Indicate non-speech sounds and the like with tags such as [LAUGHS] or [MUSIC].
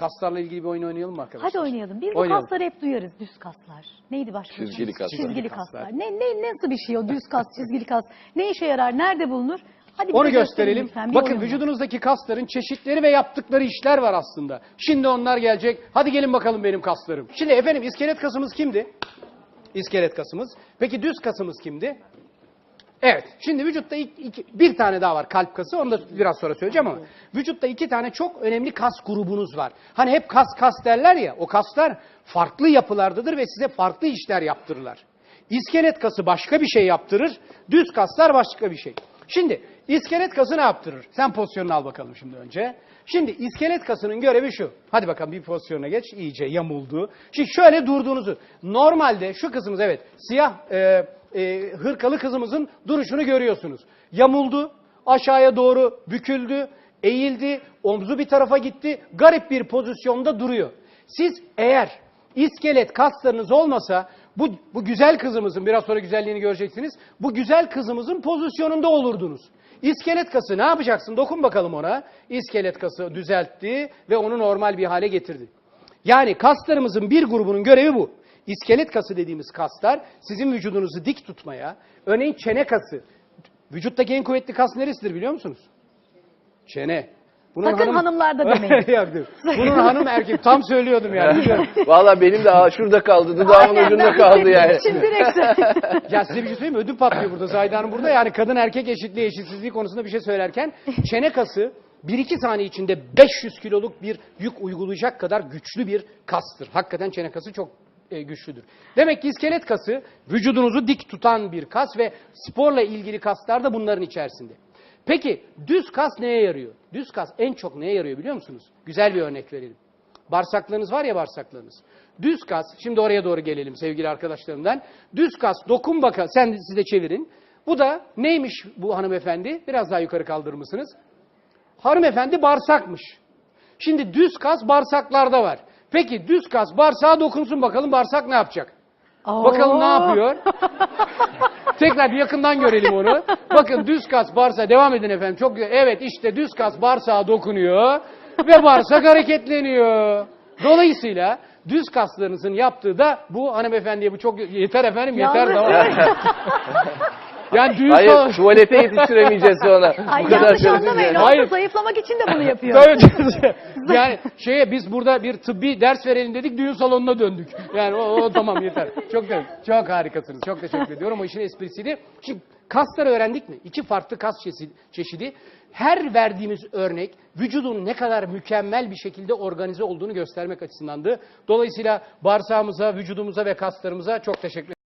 Kaslarla ilgili bir oyun oynayalım mı arkadaşlar? Hadi oynayalım. Biz bu Oynayalım. kasları hep duyarız. Düz kaslar. Neydi başka? Çizgili kaslar. Çizgili kaslar. Ne, ne, nasıl bir şey o düz kas, çizgili kas? Ne işe yarar? Nerede bulunur? Hadi Onu gösterin gösterelim. lütfen, bir Bakın oyun var. vücudunuzdaki kasların çeşitleri ve yaptıkları işler var aslında. Şimdi onlar gelecek. Hadi gelin bakalım benim kaslarım. Şimdi efendim iskelet kasımız kimdi? İskelet kasımız. Peki düz kasımız kimdi? Evet. Şimdi vücutta iki, iki- bir tane daha var kalp kası. Onu da biraz sonra söyleyeceğim ama. Vücutta iki tane çok önemli kas grubunuz var. Hani hep kas kas derler ya. O kaslar farklı yapılardadır ve size farklı işler yaptırırlar. İskelet kası başka bir şey yaptırır. Düz kaslar başka bir şey. Şimdi iskelet kası ne yaptırır? Sen pozisyonunu al bakalım şimdi önce. Şimdi iskelet kasının görevi şu. Hadi bakalım bir pozisyona geç. iyice yamuldu. Şimdi şöyle durduğunuzu. Normalde şu kızımız evet siyah e, e, hırkalı kızımızın duruşunu görüyorsunuz. Yamuldu, aşağıya doğru büküldü, eğildi, omzu bir tarafa gitti. Garip bir pozisyonda duruyor. Siz eğer iskelet kaslarınız olmasa bu, bu güzel kızımızın biraz sonra güzelliğini göreceksiniz. Bu güzel kızımızın pozisyonunda olurdunuz. İskelet kası ne yapacaksın? Dokun bakalım ona. İskelet kası düzeltti ve onu normal bir hale getirdi. Yani kaslarımızın bir grubunun görevi bu. İskelet kası dediğimiz kaslar sizin vücudunuzu dik tutmaya, örneğin çene kası. Vücuttaki en kuvvetli kas neresidir biliyor musunuz? Çene. Bunun Sakın hanımlarda [LAUGHS] demeyin. Yok. Bunun hanım erkek. Tam söylüyordum yani. [LAUGHS] Valla benim de aa, şurada kaldı. Dudağımın ucunda kaldı yani. için [LAUGHS] direkt Ya size bir şey söyleyeyim mi? Ödüm patlıyor burada. Zahide Hanım burada. Yani kadın erkek eşitliği eşitsizliği konusunda bir şey söylerken çene kası 1-2 saniye içinde 500 kiloluk bir yük uygulayacak kadar güçlü bir kastır. Hakikaten çene kası çok e, güçlüdür. Demek ki iskelet kası vücudunuzu dik tutan bir kas ve sporla ilgili kaslar da bunların içerisinde. Peki düz kas neye yarıyor? Düz kas en çok neye yarıyor biliyor musunuz? Güzel bir örnek verelim. Bağırsaklarınız var ya bağırsaklarınız. Düz kas, şimdi oraya doğru gelelim sevgili arkadaşlarımdan. Düz kas, dokun bakalım, sen siz de çevirin. Bu da neymiş bu hanımefendi? Biraz daha yukarı kaldırır mısınız? Hanımefendi bağırsakmış. Şimdi düz kas bağırsaklarda var. Peki düz kas bağırsağa dokunsun bakalım bağırsak ne yapacak? Bakalım ne Oo. yapıyor? [LAUGHS] Tekrar bir yakından görelim onu. Bakın düz kas bağırsağa devam edin efendim. Çok güzel. Evet işte düz kas bağırsağa dokunuyor ve bağırsak hareketleniyor. Dolayısıyla düz kaslarınızın yaptığı da bu hanımefendiye bu çok yeter efendim yeter Yalnız- tamam. [LAUGHS] yani düz Hayır tuvalete yetiştiremeyeceğiz sonra. [LAUGHS] Ay Bu kadar yanlış anlamayın. Hayır. Hayır. zayıflamak için de bunu yapıyor. Tabii. yani şeye biz burada bir tıbbi ders verelim dedik düğün salonuna döndük. Yani o, o tamam yeter. Çok çok harikasınız. Çok teşekkür ediyorum. O işin esprisiydi. Şimdi kasları öğrendik mi? İki farklı kas çeşidi, çeşidi. Her verdiğimiz örnek vücudun ne kadar mükemmel bir şekilde organize olduğunu göstermek açısındandı. Dolayısıyla bağırsağımıza, vücudumuza ve kaslarımıza çok teşekkür